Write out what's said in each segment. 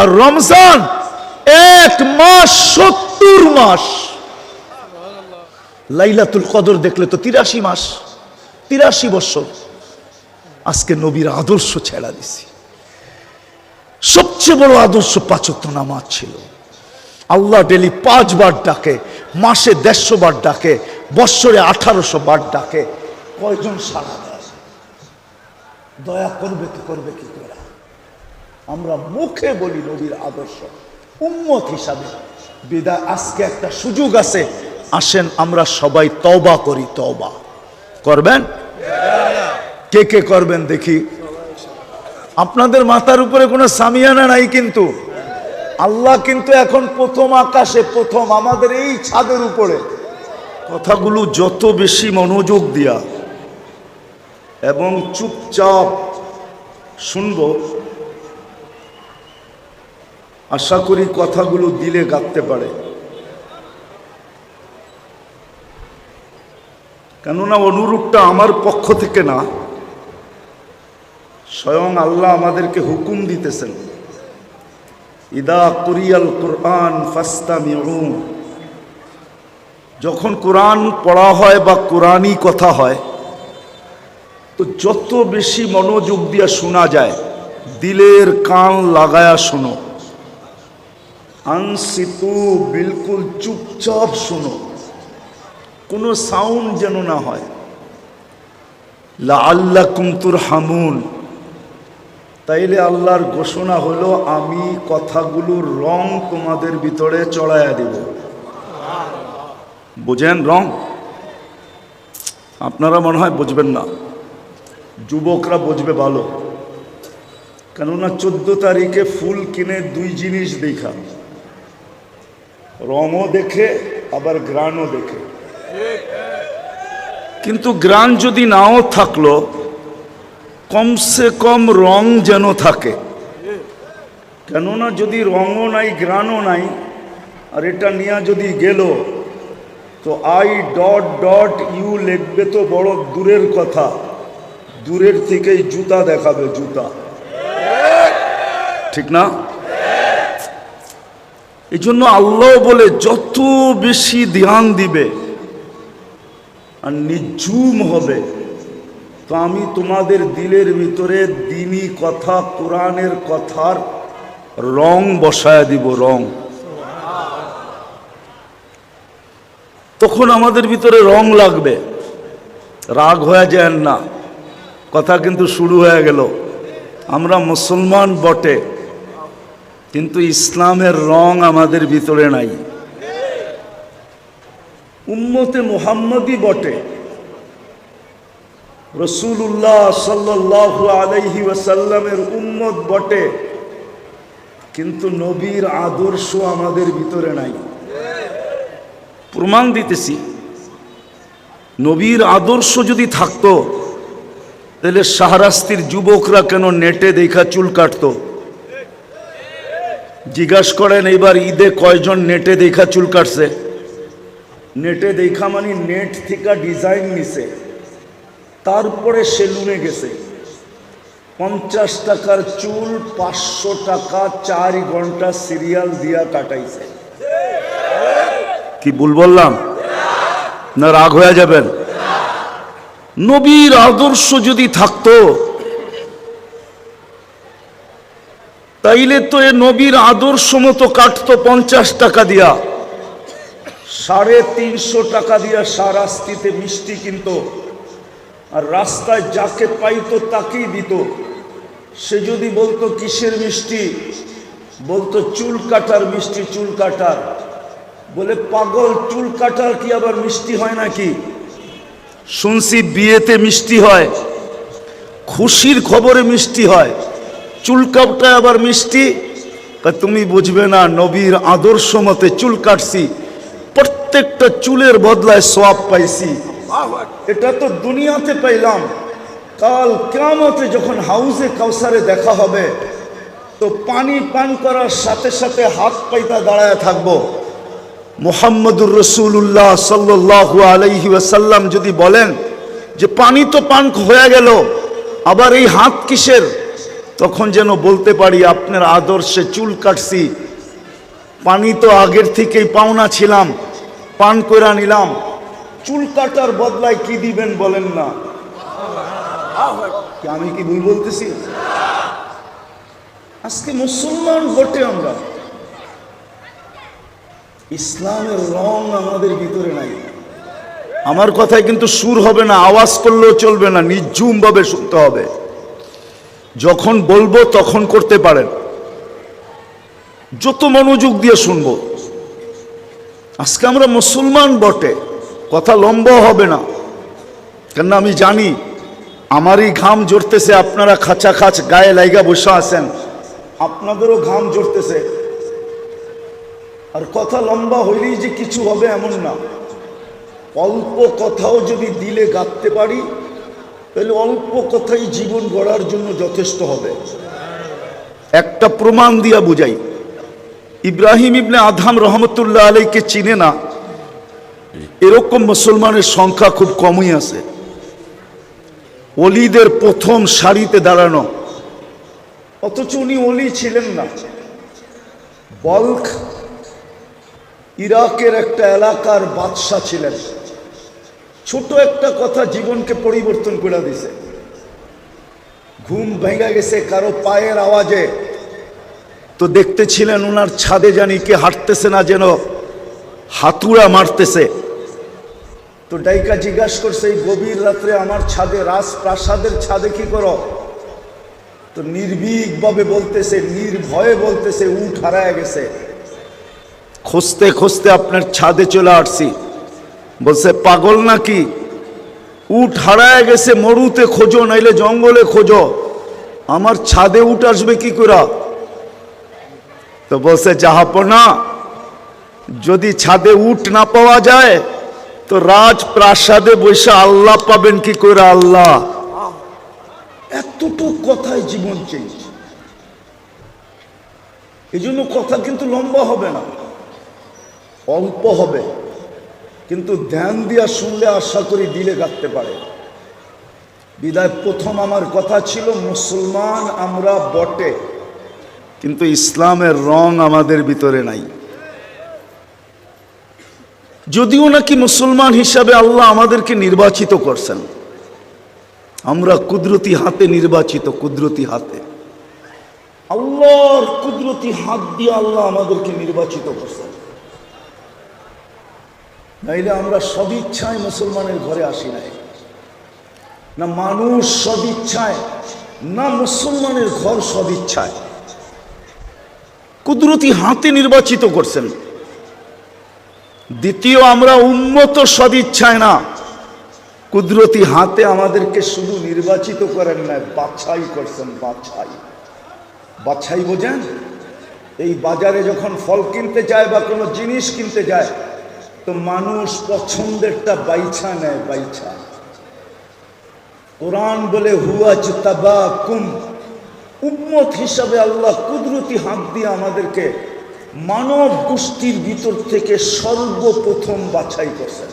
আর রমজান এক মাস, সত্তর মাস। লাইলাতুল কদর দেখলে তো তিরাশি মাস, তিরাশি বছর। আজকে নবীর আদর্শ ছেড়া দিছি। সবচেয়ে বড় আদর্শ পাচক নামাজ ছিল। আল্লাহ ডেলি পাঁচবার ডাকে, মাসে দেড়শো বার ডাকে, বৎসরে আঠারোশো বার ডাকে। কয়জন সারা দেয়? দয়া করবে তো করবে কি করে? আমরা মুখে বলি নবীর আদর্শ। উম্মত হিসাবে বিদায়, আজকে একটা সুযোগ আছে। আসেন আমরা সবাই তবা করি তবা করবেন? কে কে করবেন দেখি। আপনাদের মাথার উপরে কোনো সামিয়ানা নাই কিন্তু। আল্লাহ কিন্তু এখন প্রথম আকাশে, প্রথম আমাদের এই ছাদের উপরে। কথাগুলো যত বেশি মনোযোগ দিয়া এবং চুপচাপ শুনব আশা করি কথাগুলো দিলে গাঁথতে পারে। কেননা অনুরূপটা আমার পক্ষ থেকে না, স্বয়ং আল্লাহ আমাদেরকে হুকুম দিতেছেন। ইদা কুরিয়াল কোরআন ফাস্তা যখন কোরআন পড়া হয় বা কোরআনই কথা হয়, তো যত বেশি মনোযোগ দিয়া শোনা যায়, দিলের কান লাগায়া শোনো। আনসিতু বিলকুল চুপচাপ শোনো। কোনো সাউন্ড যেন না হয়। লা আল্লাহ কুমতুর হামুন তাইলে আল্লাহর ঘোষণা হলো, আমি কথাগুলোর রং তোমাদের ভিতরে চড়াইয়া দেব। বুঝেন রং? আপনারা মনে হয় বুঝবেন না। যুবকরা বুঝবে ভালো। কেননা চোদ্দ তারিখে ফুল কিনে দুই জিনিস দেখা। রঙও দেখে, আবার গ্রানও দেখে। কিন্তু গ্রান যদি নাও থাকল, কমসে কম রং যেন থাকে। কেননা যদি রঙও নাই, গ্রানও নাই, আর এটা নিয়ে যদি গেল, তো আই ডট ডট ইউ লিখবে তো বড় দূরের কথা। দূরের থেকেই জুতা দেখাবে জুতা। ঠিক না? এই জন্য আল্লাহ বলে, যত বেশি ধ্যান দিবে আর নিঝুম হবে, তো আমি তোমাদের দিলের ভিতরে দিনই কথা, কোরআনের কথার রং বসায় দিব, রং। তখন আমাদের ভিতরে রং লাগবে। রাগ হয়ে যায় না। কথা কিন্তু শুরু হয়ে গেল। আমরা মুসলমান বটে। কিন্তু ইসলামের রং আমাদের ভিতরে নাই। উম্মতে মুহাম্মদই বটে। রসুল্লাহ সাল্লাহ আলাইহি ওয়াসাল্লামের উম্মত বটে। কিন্তু নবীর আদর্শ আমাদের ভিতরে নাই। প্রমাণ দিতেছি, নবীর আদর্শ যদি থাকতো, তাহলে শাহরাস্তির যুবকরা কেন নেটে দেখা চুল কাটতো? জিজ্ঞাসা করেন এবার ঈদে কয়জন নেটে দেখা চুল কাটছে? নেটে দেখা মানে নেট থেকে ডিজাইন নিছে। তারপরে সেলুনে গেছে। পঞ্চাশ টাকার চুল, পাঁচশো টাকা, চার ঘণ্টা সিরিয়াল দিয়া কাটাইছে। কি ভুল বললাম? না রাগ হয়ে যাবেন? নবীর আদর্শ যদি থাকতো তাইলে তো এ নবীর আদর্শ মতো কাটতো পঞ্চাশ টাকা দিয়া। সাড়ে তিনশো টাকা দিয়া সারাস্তিতে মিষ্টি কিনতো। আর রাস্তায় যাকে পাইতো তাকেই দিত। সে যদি বলতো কিসের মিষ্টি? বলতো চুল কাটার মিষ্টি, চুল কাটার। বলে, পাগল, চুল কাটার কি আবার মিষ্টি হয় নাকি? শুনছি বিয়েতে মিষ্টি হয়, খুশির খবরে মিষ্টি হয়। চুল কাপটায় আবার মিষ্টি। তুমি বুঝবে না, নবীর আদর্শ মতে চুল কাটছি। প্রত্যেকটা চুলের বদলায় সব পাইছি। এটা তো দুনিয়াতে পাইলাম। কাল কেমতে যখন হাউসে কাউসারে দেখা হবে, তো পানি পান করার সাথে সাথে হাত পাইতা দাঁড়ায় থাকব। মোহাম্মদুর রসুল্লাহ সাল্লু আলাইহি ওয়াসাল্লাম যদি বলেন যে পানি তো পান হয়ে গেল, আবার এই হাত কিসের? তখন যেন বলতে পারি, আপনার আদর্শে চুল কাটছি। পানি তো আগের থেকেই পাওনা ছিলাম, পান করে নিলাম। চুল কাটার বদলায় কি দিবেন বলেন না? আমি কি ভুল বলতেছি? আজকে মুসলমান বটে আমরা। ইসলামের রং আমাদের ভিতরে নাই। আমার কথায় কিন্তু সুর হবে না, আওয়াজ করলেও চলবে না নির্জুম ভাবে শুনতে হবে। যখন বলব তখন করতে পারেন। যত মনোযোগ দিয়ে শুনব। আজকে আমরা মুসলমান বটে, কথা লম্বা হবে না। কেন আমি জানি, আমারই ঘাম জড়তেছে আপনারা খাঁচা খাঁচ গায়ে লাইগা বসে আছেন। আপনাদেরও ঘাম জড়তেছে আর কথা লম্বা হইলেই যে কিছু হবে এমন না। অল্প কথাও যদি দিলে গাঁথতে পারি তাহলে অল্প কথাই জীবন গড়ার জন্য যথেষ্ট হবে। একটা প্রমাণ দিয়া বুঝাই। ইব্রাহিম ইবনে আধাম রহমতুল্লাহ আলাইকে চিনে না, এরকম মুসলমানের সংখ্যা খুব কমই আছে। অলিদের প্রথম সারিতে দাঁড়ানো। অথচ উনি অলি ছিলেন না। বল্ক ইরাকের একটা এলাকার বাদশাহ ছিলেন। ছোট একটা কথা জীবনকে পরিবর্তন করে দিছে। ঘুম ভেঙে গেছে কারও পায়ের আওয়াজে। তো দেখতেছিলেন ওনার ছাদে জানি কে হাঁটতেছে না যেন হাতুড়া মারতেছে। তো ডাইকা জিজ্ঞাসা করছে, এই গভীর রাত্রে আমার ছাদে রাজপ্রাসাদের ছাদে কি করো? তো নির্ভীকভাবে বলতেছে, নির্ভয়ে বলতেছে উঠ হারায় গেছে। খুঁজতে খুঁজতে আপনার ছাদে চলে আসছি। বলছে, পাগল নাকি? উঠ হারায় গেছে, মরুতে খোঁজো, নাইলে জঙ্গলে খোঁজো। আমার ছাদে উঠ আসবে কি করে তো বলছে যাহাপনা যদি ছাদে উঠ না পাওয়া যায়, তো রাজপ্রাসাদে বসে আল্লাহ পাবেন কি করে আল্লাহ? এতটুক কথায় জীবন চেঞ্জ এই জন্য কথা কিন্তু লম্বা হবে না, অল্প হবে। কিন্তু ধ্যান দিয়া শুনলে আশা করি দিলে গাঁথতে পারে। বিদায় প্রথম আমার কথা ছিল, মুসলমান আমরা বটে, কিন্তু ইসলামের রং আমাদের ভিতরে নাই। যদিও নাকি মুসলমান হিসাবে আল্লাহ আমাদেরকে নির্বাচিত করছেন, আমরা কুদরতি হাতে নির্বাচিত, কুদরতি হাতে। আল্লাহর কুদরতি হাত দিয়ে আল্লাহ আমাদেরকে নির্বাচিত করছেন। নাইলে আমরা সদিচ্ছায় মুসলমানের ঘরে আসি নাই। না মানুষ সদিচ্ছায়, না মুসলমানের ঘর সদিচ্ছায়। কুদরতি হাতে নির্বাচিত করছেন। দ্বিতীয়, আমরা উন্মত সদিচ্ছায় না। কুদরতি হাতে আমাদেরকে শুধু নির্বাচিত করেন না বাছাই করছেন, বাছাই। বাছাই বোঝেন? এই বাজারে যখন ফল কিনতে যায় বা কোনো জিনিস কিনতে যায় তো মানুষ পছন্দেরটা বাইছা নেয়, বাইছা। কোরআন বলে হুয়াজ তাবা কুম উম্মত হিসাবে আল্লাহ কুদরতি হাত দিয়ে আমাদেরকে মানব গোষ্ঠীর ভিতর থেকে সর্বপ্রথম বাছাই করছেন।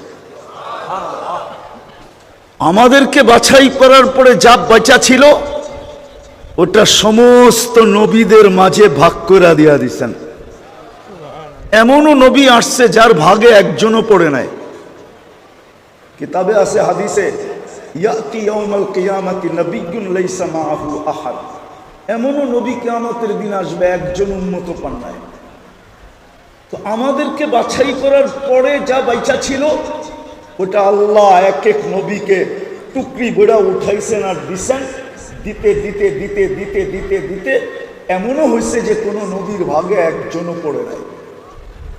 আমাদেরকে বাছাই করার পরে যা বাঁচা ছিল, ওটা সমস্ত নবীদের মাঝে ভাগ করে দিয়া দিছেন। এমনও নবী আসছে যার ভাগে একজনও পড়ে নাই। কিতাবে আছে, হাদিসে এমনও নবী কেয়ামতের দিন আসবে, একজন উন্মত পান নাই। তো আমাদেরকে বাছাই করার পরে যা বাইচা ছিল, ওটা আল্লাহ এক এক নবীকে টুকরি বেড়া উঠাইছেন আর দিছেন। দিতে দিতে দিতে দিতে দিতে দিতে, এমনও হয়েছে যে কোনো নবীর ভাগে একজনও পড়ে নাই।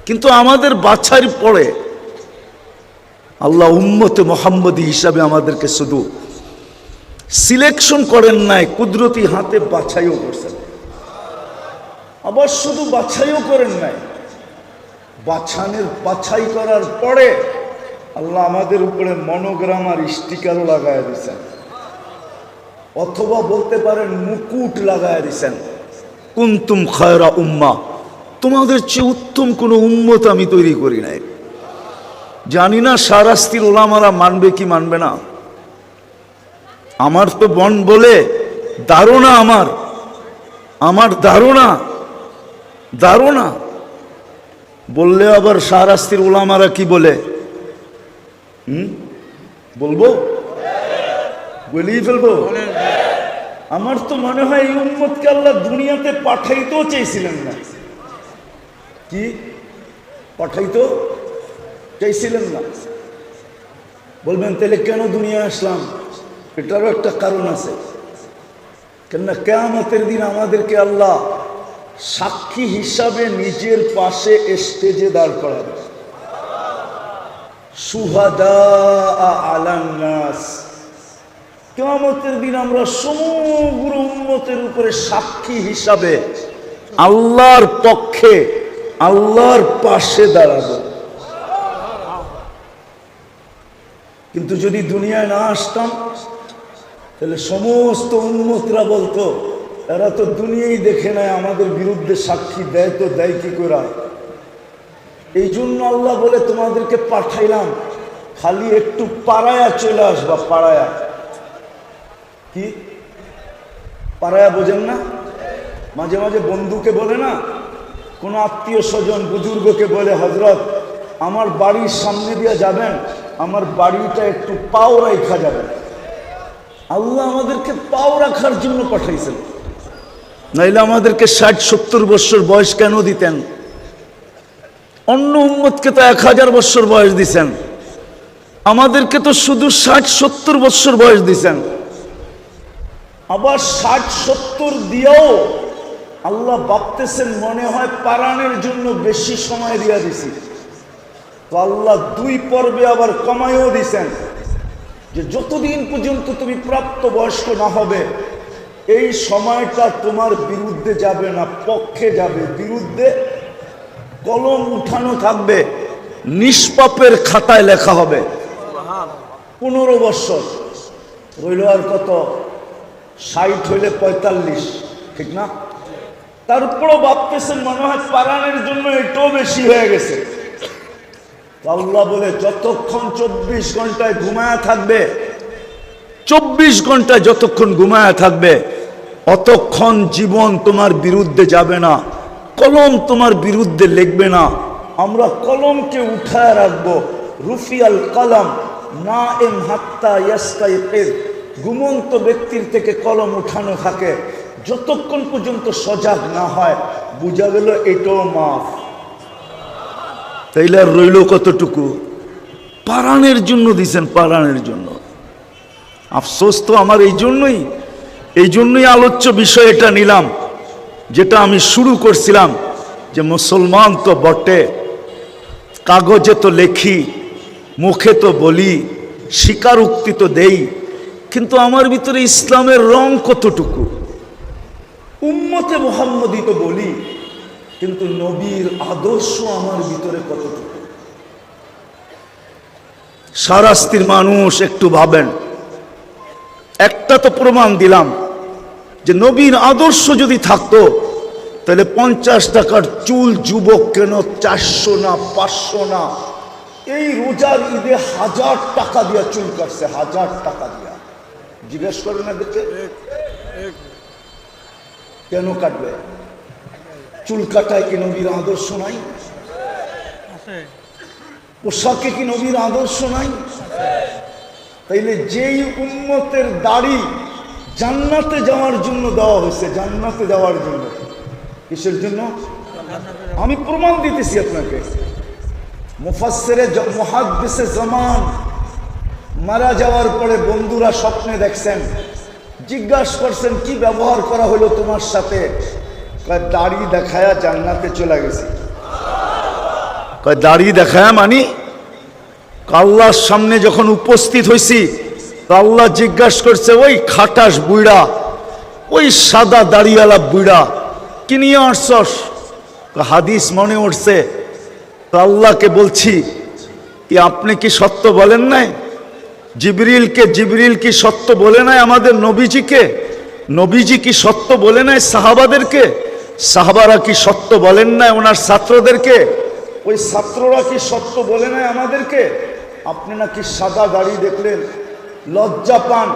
কিন্তু আমাদের বাছাই পড়ে আল্লাহ উম্মতে মোহাম্মদী হিসাবে আমাদেরকে শুধু সিলেকশন করেন নাই, কুদরতি হাতে বাছাইও করছেন। আবার শুধু বাছাইও করেন নাই। বাছানের বাছাই করার পরে আল্লাহ আমাদের উপরে মনোগ্রাম আর স্টিকারও লাগায় দিয়েছেন অথবা বলতে পারেন মুকুট লাগায় দিয়েছেন কুন্তুম খয়রা উম্মা। তোমাদের চেয়ে উত্তম কোনো উম্মত আমি তৈরি করি নাই। জানি না সারাস্তির ওলামারা মানবে কি মানবে না। আমার তো বন বলে, ধারণা আমার। আমার ধারণা ধারণা। বললে আবার শাহরাস্তির ওলামারা কি বলে? হুম? বলব? বলেই ফেলব? আমার তো মনে হয় এই উম্মতকে আল্লাহ দুনিয়াতে পাঠাইতেও চেয়েছিলেন না। কি? পাঠাইতো? চাইছিলেন না। বলবেন, তাহলে কেন দুনিয়া আসলাম? এটারও একটা কারণ আছে। কেননা কেয়ামতের দিন আমাদেরকে আল্লাহ সাক্ষী হিসাবে নিজের পাশে স্টেজে দাঁড় করাবে। সুহাদা কেয়ামতের দিন আমরা সমগ্র উন্মতের উপরে সাক্ষী হিসাবে আল্লাহর পক্ষে আল্লাহর পাশে দাঁড়াবো। কিন্তু যদি দুনিয়ায় না আসতাম, তাহলে সমস্ত উন্মতরা বলতো, এরা তো দুনিয়াই দেখে নেয়, আমাদের বিরুদ্ধে সাক্ষী দেয় তো দেয় কি করে? এই জন্য আল্লাহ বলে, তোমাদেরকে পাঠাইলাম, খালি একটু পাড়ায়া চলে আসবা, পাড়ায়া। কি? পাড়ায়া বোঝেন না? মাঝে মাঝে বন্ধুকে বলে না কোনো আত্মীয় স্বজন বুজুর্গকে বলে হজরত আমার বাড়ির সামনে দিয়ে যাবেন, আমার বাড়িটা একটু পাও রাখা যাবে। আল্লাহ আমাদেরকে পাও রাখার জন্য পাঠাইছেন। নাইলে আমাদেরকে ষাট, সত্তর বছর বয়স কেন দিতেন? অন্য উম্মতকে তো এক হাজার বছর বয়স দিছেন। আমাদেরকে তো শুধু ষাট, সত্তর বছর বয়স দিছেন। আবার ষাট, সত্তর দিয়েও আল্লাহ ভাবতেছেন মনে হয় পারানের জন্য বেশি সময় দিয়া দিছি। তো আল্লাহ দুই পর্বে আবার কমাইও দিছেন। যে যতদিন পর্যন্ত তুমি প্রাপ্ত বয়স্ক না হবে, এই সময়টা তোমার বিরুদ্ধে যাবে না, পক্ষে যাবে। বিরুদ্ধে কলম উঠানো থাকবে, নিষ্পাপের খাতায় লেখা হবে। পনেরো বৎসর রইল আর কত? ষাট হইলে পঁয়তাল্লিশ, ঠিক না? তারপরও ভাবতেছেন মনে হয় পারানের জন্য এটাও বেশি হয়ে গেছে। আল্লাহ বলে, যতক্ষণ চব্বিশ ঘন্টায় ঘুমায়া থাকবে, চব্বিশ ঘন্টায় যতক্ষণ ঘুমায়া থাকবে, অতক্ষণ জীবন তোমার বিরুদ্ধে যাবে না, কলম তোমার বিরুদ্ধে লিখবে না। আমরা কলমকে উঠায় রাখব। রুফিয়াল কলম না এম হাত্তা ইয়াস্তাই ঘুমন্ত ব্যক্তির থেকে কলম উঠানো থাকে। যতক্ষণ পর্যন্ত সজাগ না হয়, বোঝা গেল এটাও মাফ। তাইলে আর রইল কতটুকু? পারানের জন্য দিছেন পারানের জন্য। আফসোস তো আমার এই জন্যই এই জন্যই আলোচ্য বিষয় এটা নিলাম, যেটা আমি শুরু করছিলাম, যে মুসলমান তো বটে, কাগজে তো লেখি, মুখে তো বলি, স্বীকারোক্তি তো দেই, কিন্তু আমার ভিতরে ইসলামের রং কতটুকু? উম্মতে মোহাম্মদী তো বলি, কিন্তু নবীর আদর্শ আমার ভিতরে কতটুকু? সারাস্তির মানুষ একটু ভাবেন, একটা তো প্রমাণ দিলাম, যে নবীর আদর্শ যদি থাকতো, তাহলে পঞ্চাশ টাকার চুল যুবক কেন চারশো না, পাঁচশো না? এই রোজার ঈদে হাজার টাকা দিয়া চুল কাটছে, হাজার টাকা দিয়া। জিজ্ঞেস করেন এদেরকে কেন কাটবে? চুল কাটায় কি নবীর আদর্শ নাই? পোশাকে কি নবীর আদর্শ নাই? তাইলে যেই উন্মতের দাড়ি জান্নাতে যাওয়ার জন্য দেওয়া হয়েছে জান্নাতে যাওয়ার জন্য কিসের জন্য? আমি প্রমাণ দিতেছি আপনাকে। মুফাসসিরে জ- মুহাদ্দিসে জামান মারা যাওয়ার পরে বন্ধুরা স্বপ্নে দেখছেন জিজ্ঞাসা করছেন, কি ব্যবহার করা হলো তোমার সাথে? দাড়ি দেখায়া জান্নাতে চলে গেছি। দাড়ি দেখায়া মানি? আল্লাহর সামনে যখন উপস্থিত হয়েছি আল্লাহ জিজ্ঞাসা করছে, ওই খাটাস বুইড়া, ওই সাদা দাড়িওয়ালা বুইড়া, কি নিয়ে আসছস? হাদিস মনে উঠছে। আল্লাহকে বলছি আপনি কি সত্য বলেন নাই? জিবরিলকে জিবরিল কি সত্য বলে নাই আমাদের নবীজিকে? নবীজি কি সত্য বলে নাই সাহাবাদেরকে? সাহাবারা কি সত্য বলেন নাই ওনার ছাত্রদেরকে? ওই ছাত্ররা কি সত্য বলে নাই আমাদেরকে? আপনি নাকি সাদা গাড়ি দেখলেন? লজ্জা পান।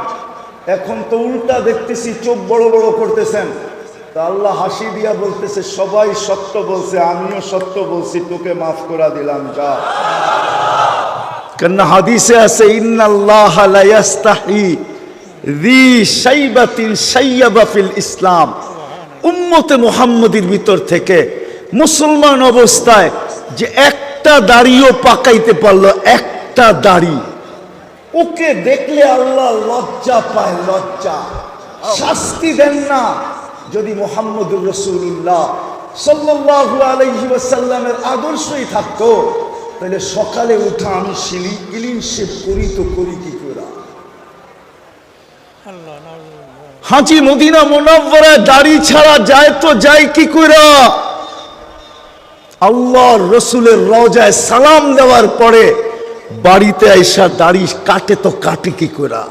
এখন তো উল্টা দেখতেছি, চোখ বড় বড় করতেছেন। তা আল্লাহ হাসি দিয়া বলতেছে, সবাই সত্য বলছে, আমিও সত্য বলছি, তোকে মাফ করা দিলাম, যা। কেন হাদিসে আছে, ইন্নাল্লাহ লা ইয়াস্তাহি ذي শাইবাতিন শাইয়াবা ইসলাম। উম্মতে মুহাম্মদীর ভিতর থেকে মুসলমান অবস্থায় যে একটা দাড়িও পাকাইতে পারল, একটা দাড়ি। ওকে দেখলে আল্লাহ লজ্জা পায়, লজ্জা। শাস্তি দেন না। যদি মোহাম্মদুর রসুল্লাহ সাল্লাল্লাহু আলাইহি আদর্শই থাকতো তাহলে সকালে উঠা আমি শিলি ক্লিন শেভ করি তো করি কি করে? হাজি মদিনা মোনাব্বরা দাড়ি ছাড়া যায় তো যায় কি করে? আল্লাহর রসুলের রওজায় সালাম দেওয়ার পরে বাড়িতে আইসা দাড়ি কাটে তো কাটে কি করে?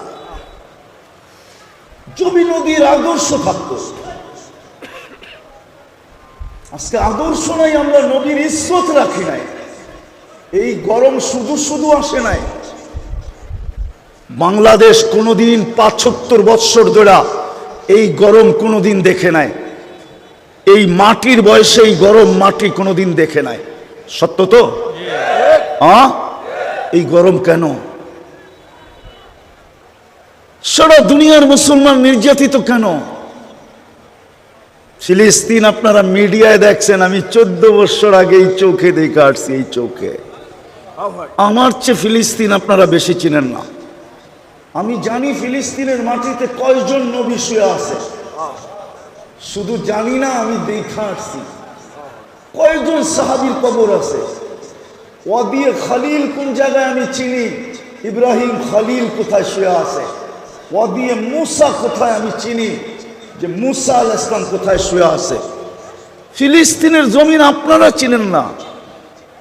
জমি নদীর আদর্শ থাকতো। আজকে আদর্শ নাই, আমরা নবীর ইজ্জত রাখি নাই। এই গরম শুধু শুধু আসে নাই। বাংলাদেশ কোনোদিন পাঁচসত্তর বৎসর ধরা এই গরম কোনোদিন দেখে নাই। এই মাটির বয়সে এই গরম মাটি কোনোদিন দেখে নাই। সত্য তো? এই গরম কেন? সারা দুনিয়ার মুসলমান নির্যাতিত কেন? ফিলিস্তিন আপনারা মিডিয়ায় দেখছেন, আমি চোদ্দ বছর আগে এই চোখে দেখে আসছি, এই চোখে। আমার চেয়ে ফিলিস্তিন আপনারা বেশি চিনেন না। আমি জানি ফিলিস্তিনের মাটিতে কয়জন নবী শুয়ে আছে। শুধু জানি না, আমি দেখা আসছি। কয়জন সাহাবির কবর আছে? ওয়াদিয়ে খালিল কোন জায়গায় আমি চিনি? ইব্রাহিম খালিল কোথায় শুয়ে আছে? ওয়াদিয়ে মুসা কোথায় আমি চিনি? যে মুসা আল ইসলাম কোথায় শুয়ে আছে? ফিলিস্তিনের জমিন আপনারা চিনেন না।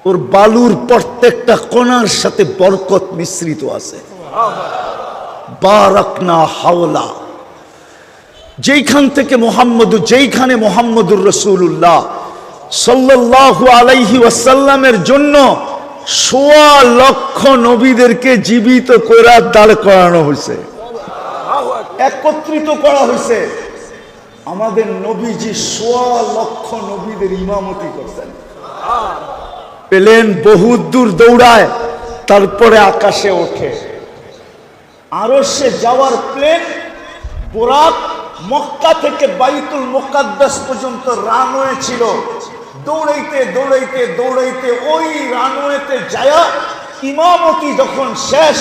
ওর বালুর প্রত্যেকটা কণার সাথে বরকত মিশ্রিত আছে। বারাকনা হাওলা। যেইখান থেকে মোহাম্মদ, যেইখানে মোহাম্মদুর রসুল্লাহ সাল্লাল্লাহু আলাইহি ওয়াসাল্লামের জন্য সোয়া লক্ষ নবীদেরকে জীবিত করে, দাঁড় করানো হয়েছে। একত্রিত করা হয়েছে। আমাদের নবীজি সোয়া লক্ষ নবীদের ইমামতি করছেন। পেলেন বহুত দূর দৌড়ায়, তারপরে আকাশে ওঠে। আরও সে যাওয়ার প্লেন বোরাক মক্কা থেকে বাইতুল মোকাদ্দাস পর্যন্ত রানওয়ে ছিল। দৌড়াইতে দৌড়াইতে দৌড়াইতে ওই রানওয়েতে যায়া ইমামতি যখন শেষ,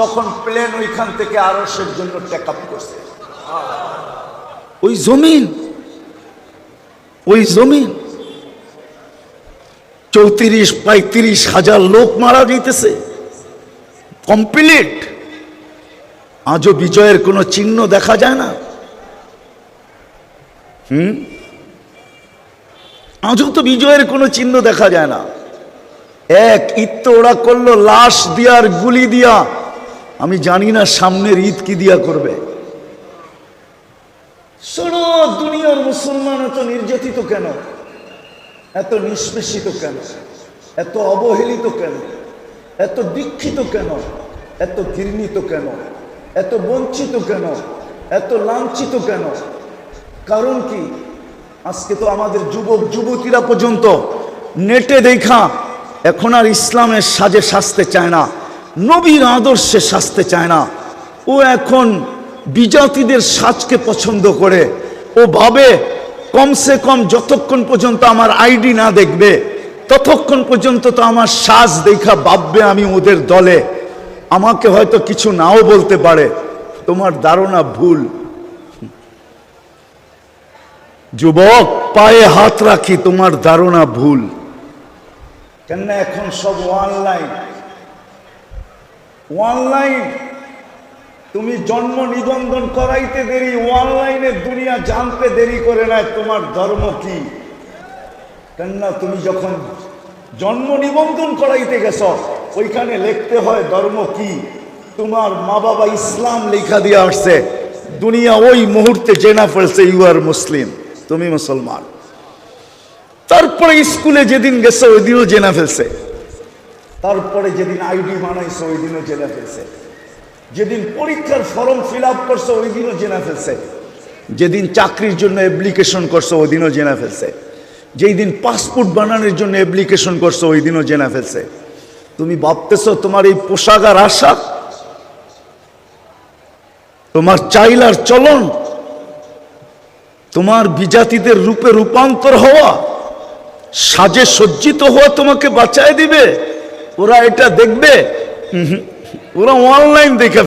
তখন প্লেন ওইখান থেকে আরসের জন্য টেক আপ করছে। ওই জমিন ওই জমিন। চৌত্রিশ, পঁয়ত্রিশ হাজার লোক মারা যাইতেছে কমপ্লিট। আজও বিজয়ের কোনো চিহ্ন দেখা যায় না। হুম? আজও তো বিজয়ের কোনো চিহ্ন দেখা যায় না। এক ঈদ ওরা করল, লাশ দিয়ার গুলি দিয়া। আমি জানি না সামনের ঈদ কি দিয়া করবে। সারা দুনিয়ার মুসলমান এত নির্যাতিত কেন? এত নিষ্পেষিত কেন? এত অবহেলিত কেন? এত দীক্ষিত কেন? এত ঘৃণিত কেন? এত বঞ্চিত কেন? এত লাঞ্ছিত কেন? কারণ কি? আজকে তো আমাদের যুবক, যুবতীরা পর্যন্ত নেটে দেখা এখন আর ইসলামের সাজে সাজতে চায় না, নবীর আদর্শে সাজতে চায় না। ও এখন বিজাতিদের সাজকে পছন্দ করে। ও ভাবে কমসে কম যতক্ষণ পর্যন্ত আমার আইডি না দেখবে, ততক্ষণ পর্যন্ত তো আমার শ্বাস দেখা ভাববে আমি ওদের দলে। আমাকে হয়তো কিছু নাও বলতে পারে, তোমার ধারণা ভুল। যুবক, পায়ে হাত রাখি, তোমার ধারণা ভুল। কেন এখন সব অনলাইন অনলাইন তুমি জন্ম নিবন্ধন করাইতে দেরি, অনলাইনে দুনিয়া জানতে দেরি করে নেয় তোমার ধর্ম কি? কেননা তুমি যখন জন্ম নিবন্ধন করাইতে গেছ, ওইখানে লিখতে হয় ধর্ম কি? তোমার মা বাবা ইসলাম লেখা দিয়ে আসছে, দুনিয়া ওই মুহূর্তে জেনা ফেলছে ইউ আর মুসলিম তুমি মুসলমান. তারপরে স্কুলে যেদিন গেছে, ওই দিনও জেনা ফেলছে। তারপরে যেদিন আইডি বানাইছে, ওই দিনও জেনা ফেলছে। যেদিন পরীক্ষার ফর্ম ফিল আপ করছে ওই দিনও জেনা ফেলছে। যেদিন চাকরির জন্য অ্যাপ্লিকেশন করছ ওই দিনও জেনে ফেলছে। যেই দিন পাসপোর্ট বানানোর জন্য অ্যাপ্লিকেশন করছ ওই দিনও জেনে ফেলছে। তুমি ভাবতেছো, তোমার এই পোশাক আর আশা তোমার চাইল আর চলন? তোমার বিজাতিদের রূপে রূপান্তর হওয়া? সাজে সজ্জিত হওয়া তোমাকে বাঁচায় দিবে? ওরা এটা দেখবে? ওরা অনলাইন দেখে